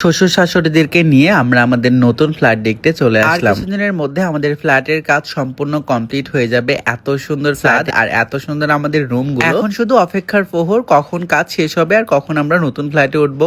শ্বশুর শাশুড়িদেরকে নিয়ে আমরা আমাদের নতুন ফ্ল্যাট দেখতে চলে আর আসলাম। কিছুদিনের মধ্যে আমাদের ফ্ল্যাটের কাজ সম্পূর্ণ কমপ্লিট হয়ে যাবে। এত সুন্দর ফ্ল্যাট আর এত সুন্দর আমাদের রুম এখন শুধু অপেক্ষার প্রহর কখন কাজ শেষ হবে আর কখন আমরা নতুন ফ্ল্যাটে উঠবো।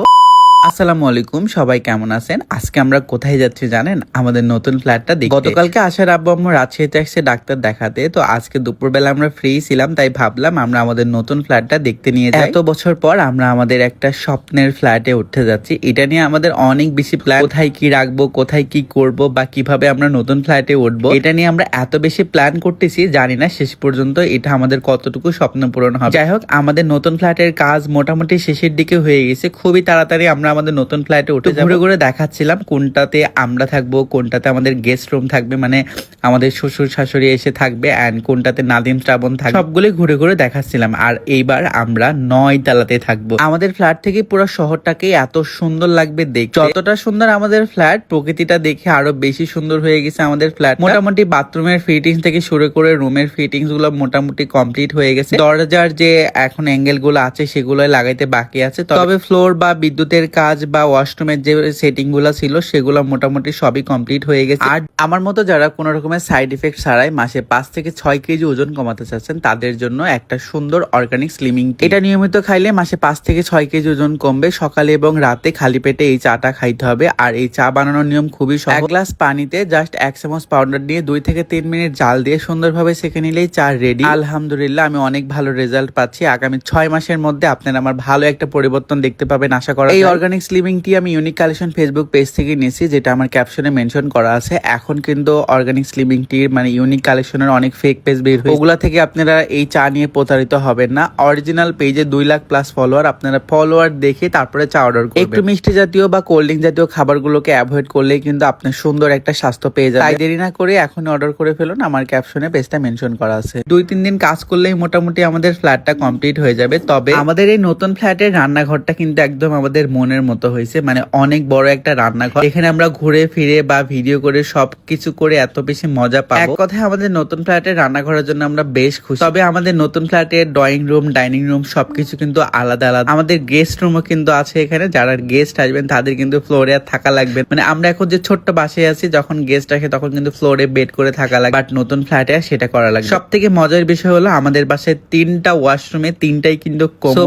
আসসালামু আলাইকুম, সবাই কেমন আছেন? আজকে আমরা কোথায় যাচ্ছি জানেন? আমাদের নতুন ফ্ল্যাটটা দেখতে। গতকালকে আসার আব্বু আম্মু রাজশাহীতে আসছে ডাক্তার দেখাতে, তো আজকে দুপুরবেলা আমরা ফ্রি ছিলাম, তাই ভাবলাম আমরা আমাদের নতুন ফ্ল্যাটটা দেখতে নিয়ে যাই। এত বছর পর আমরা আমাদের একটা স্বপ্নের ফ্ল্যাটে উঠতে যাচ্ছি। এটা নিয়ে আমাদের অনেক বেশি প্ল্যান কোথায় কি রাখব, কোথায় কি করব বা কীভাবে আমরা নতুন ফ্ল্যাটে উঠবো, এটা নিয়ে আমরা এত বেশি প্ল্যান করতেছি, জানি না শেষ পর্যন্ত এটা আমাদের কতটুকু স্বপ্ন পূরণ হবে। যাই হোক, আমাদের নতুন ফ্ল্যাটের কাজ মোটামুটি শেষের দিকে হয়ে গেছে। খুবই তাড়াতাড়ি আমরা আমাদের নতুন ফ্ল্যাটে উঠে ঘুরে ঘুরে দেখাচ্ছিলাম কোনটাতে আমরা থাকব কোনটাতে আমাদের গেস্ট রুম থাকবে মানে আমাদের শ্বশুর শাশুড়ি এসে থাকবে অ্যান্ড কোনটাতে নাদিম শ্রাবণ থাকবে। সবগুলো ঘুরে ঘুরে দেখাচ্ছিলাম। আর এইবার আমরা নয় তালাতে থাকব। আমাদের ফ্ল্যাট থেকে পুরো শহরটাকে এত সুন্দর লাগবে দেখতে। যতটা সুন্দর আমাদের ফ্ল্যাট প্রকৃতিটা দেখে আরও বেশি সুন্দর হয়ে গেছে আমাদের ফ্ল্যাট মোটামুটি বাথরুমের ফিটিংস থেকে শুরু করে রুমের ফিটিংসগুলো মোটামুটি কমপ্লিট হয়ে গেছে। দরজার যে এখন অ্যাঙ্গেলগুলো আছে সেগুলো লাগাইতে বাকি আছে। তবে ফ্লোর বা বিদ্যুতের কাজ বা ওয়াশরুমের যে সেটিংগুলো ছিল, সেগুলো মোটামুটি সবই কমপ্লিট হয়ে গেছে। আর আমার মতো যারা কোনো রকমের সাইড ইফেক্ট ছাড়াই মাসে পাঁচ থেকে ছয় কেজি ওজন কমাতে চাচ্ছেন, তাদের জন্য একটা সুন্দর অর্গানিক স্লিমিং এটা নিয়মিত খাইলে মাসে পাঁচ থেকে ছয় কেজি ওজন কমবে, সকালে এবং রাতে খালি পেটে এই চাটা খাইতে হবে। আর এই চা বানানোর নিয়ম খুবই সহজ। এক গ্লাস পানিতে জাস্ট এক চামচ পাউডার দিয়ে দুই থেকে তিন মিনিট জাল দিয়ে সুন্দরভাবে সেঁকে নিলেই চা রেডি আলহামদুলিল্লাহ, আমি অনেক ভালো রেজাল্ট পাচ্ছি। আগামী ছয় মাসের মধ্যে আপনারা আমার ভালো একটা পরিবর্তন দেখতে পাবেন, আশা করা এই অর্গানিক স্লিমিং টি আমি ইউনিক কালেকশন ফেসবুক পেজ থেকে নিয়েছি যেটা আমার ক্যাপশনে মেনশন করা আছে। এখন কিন্তু অর্গানিক স্লিমিং টির মানে ইউনিক কালেকশনের অনেক ফেক পেজ বের হয়েছে। ওগুলা থেকে আপনারা এই চা নিয়ে প্রতারিত হবেন না। অরিজিনাল পেজে দুই লাখ প্লাস ফলোয়ার আপনারা ফলোয়ার দেখে তারপরে চা অর্ডার করবেন। একটু মিষ্টি জাতীয় বা কোল্ড ড্রিঙ্ক জাতীয় খাবারগুলোকে অ্যাভয়েড করলেই কিন্তু আপনার সুন্দর একটা স্বাস্থ্য পেয়ে যাবেন। তাই দেরি না করে এখন অর্ডার করে ফেলুন আমার ক্যাপশনে পেজটা মেনশন করা আছে। দুই তিন দিন কাজ করলেই মোটামুটি আমাদের ফ্ল্যাটটা কমপ্লিট হয়ে যাবে। তবে আমাদের এই নতুন ফ্ল্যাটের রান্নাঘরটা কিন্তু একদম আমাদের মনের মতো হয়েছে। মানে অনেক বড় একটা রান্নাঘর। এখানে আমরা ঘুরে ফিরে বা ভিডিও করে সবকিছু করে এত বেশি মজা পাবো। এক কথায় আমাদের নতুন ফ্ল্যাটের রান্নাঘরের জন্য আমরা বেশ খুশি। তবে আমাদের নতুন ফ্ল্যাটের ড্রয়িং রুম ডাইনিং রুম সবকিছু কিন্তু আলাদা আলাদা। আমাদের গেস্ট রুমও কিন্তু আছে এখানে। যারা গেস্ট আসবেন তাদের কিন্তু ফ্লোরে আর থাকা লাগবে মানে আমরা এখন যে ছোট্ট বাসায় আছি যখন গেস্ট আসে তখন কিন্তু ফ্লোরে বেড করে থাকা লাগবে। বাট নতুন ফ্ল্যাটে সেটা করা লাগে সব থেকে মজার বিষয় হলো আমাদের বাসায় তিনটা ওয়াশরুমে তিনটাই কিন্তু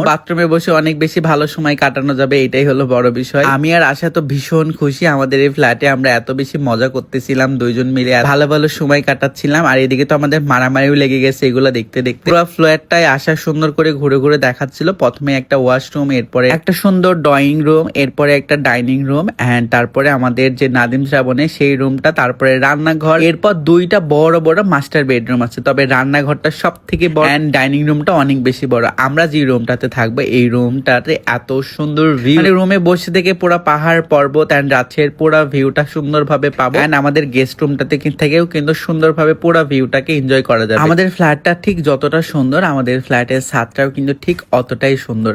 বাথরুমে বসে অনেক বেশি ভালো সময় কাটানো যাবে এটাই হলো বড় বিষয়। আমি আর আশা তো ভীষণ খুশি আমাদের এই ফ্ল্যাটে আমরা এত বেশি মজা করতেছিলাম, দুইজন মিলে ভালো ভালো সময় কাটাচ্ছিলাম। আর এদিকে তো আমাদের মারামারিও লেগে গেছে এগুলো দেখতে দেখতে। পুরো ফ্ল্যাটটায় আশা সুন্দর করে ঘুরে ঘুরে দেখাচ্ছিল। প্রথমে একটা ওয়াশরুম এরপরে একটা সুন্দর ড্রয়িং রুম এরপরে একটা ডাইনিং রুম এন্ড তারপরে আমাদের যে নাদিম শ্রাবণে সেই রুমটা তারপরে রান্নাঘর। এরপর দুইটা বড় বড় মাস্টার বেডরুম আছে। তবে রান্নাঘরটা সব থেকে বড় এন্ড ডাইনিং রুমটা অনেক বেশি বড়। আমরা যে রুমটাতে থাকব, এই রুমটাতে এত সুন্দর ভিউ মানে রুমে বসে থেকে পুরো পাহাড় পর্বত এন্ড রাতের পুরো ভিউটা সুন্দরভাবে পাবো। এন্ড আমাদের গেস্ট রুমটাতে থেকেও কিন্তু সুন্দরভাবে পুরো ভিউটাকে এনজয় করা যাবে। আমাদের ফ্ল্যাটটা ঠিক যতটা সুন্দর, আমাদের ফ্ল্যাটের ছাদটাও কিন্তু ঠিক অতটাই সুন্দর।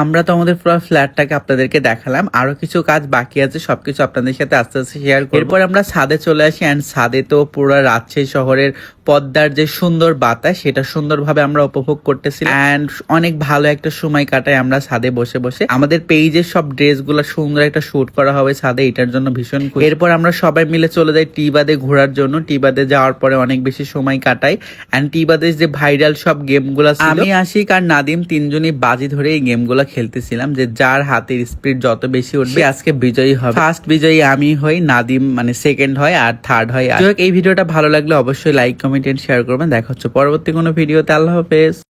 আমরা তো আমাদের পুরো ফ্ল্যাটটাকে আপনাদেরকে দেখালাম। আরও কিছু কাজ বাকি আছে, সবকিছু আপনাদের সাথে আস্তে আস্তে শেয়ার করব। এরপর আমরা ছাদে চলে আসি এন্ড ছাদে তো পুরো রাজশাহী শহরের পদ্মার যে সুন্দর বাতাস, সেটা সুন্দরভাবে আমরা উপভোগ করতেছি এন্ড অনেক ভালো একটা সময় কাটাই আমরা ছাদে বসে বসে। আমাদের পেজের সব ড্রেসগুলো সুন্দর একটা শুট করা হবে ছাদে এটার জন্য ভীষণ এরপর আমরা সবাই মিলে চলে যাই টি বাদে ঘোরার জন্য। টি বাদে যাওয়ার পরে অনেক বেশি সময় কাটাই। এন্ড টি বাদে যে ভাইরাল সব গেমগুলো আমি আশিক আর নাদিম তিনজনই বাজি ধরে এই গেমগুলো খেলতেছিলাম যে যার হাতের স্পিড যত বেশি উঠবে আজকে বিজয়ী হবে। ফার্স্ট বিজয়ী আমি হই নাদিম মানে সেকেন্ড হয় আর থার্ড হয় আর এই ভিডিওটা ভালো লাগলে অবশ্যই লাইক কমেন্ট এন্ড শেয়ার করবেন। দেখা হচ্ছে পরবর্তী কোনো ভিডিওতে আল্লাহ হাফেজ।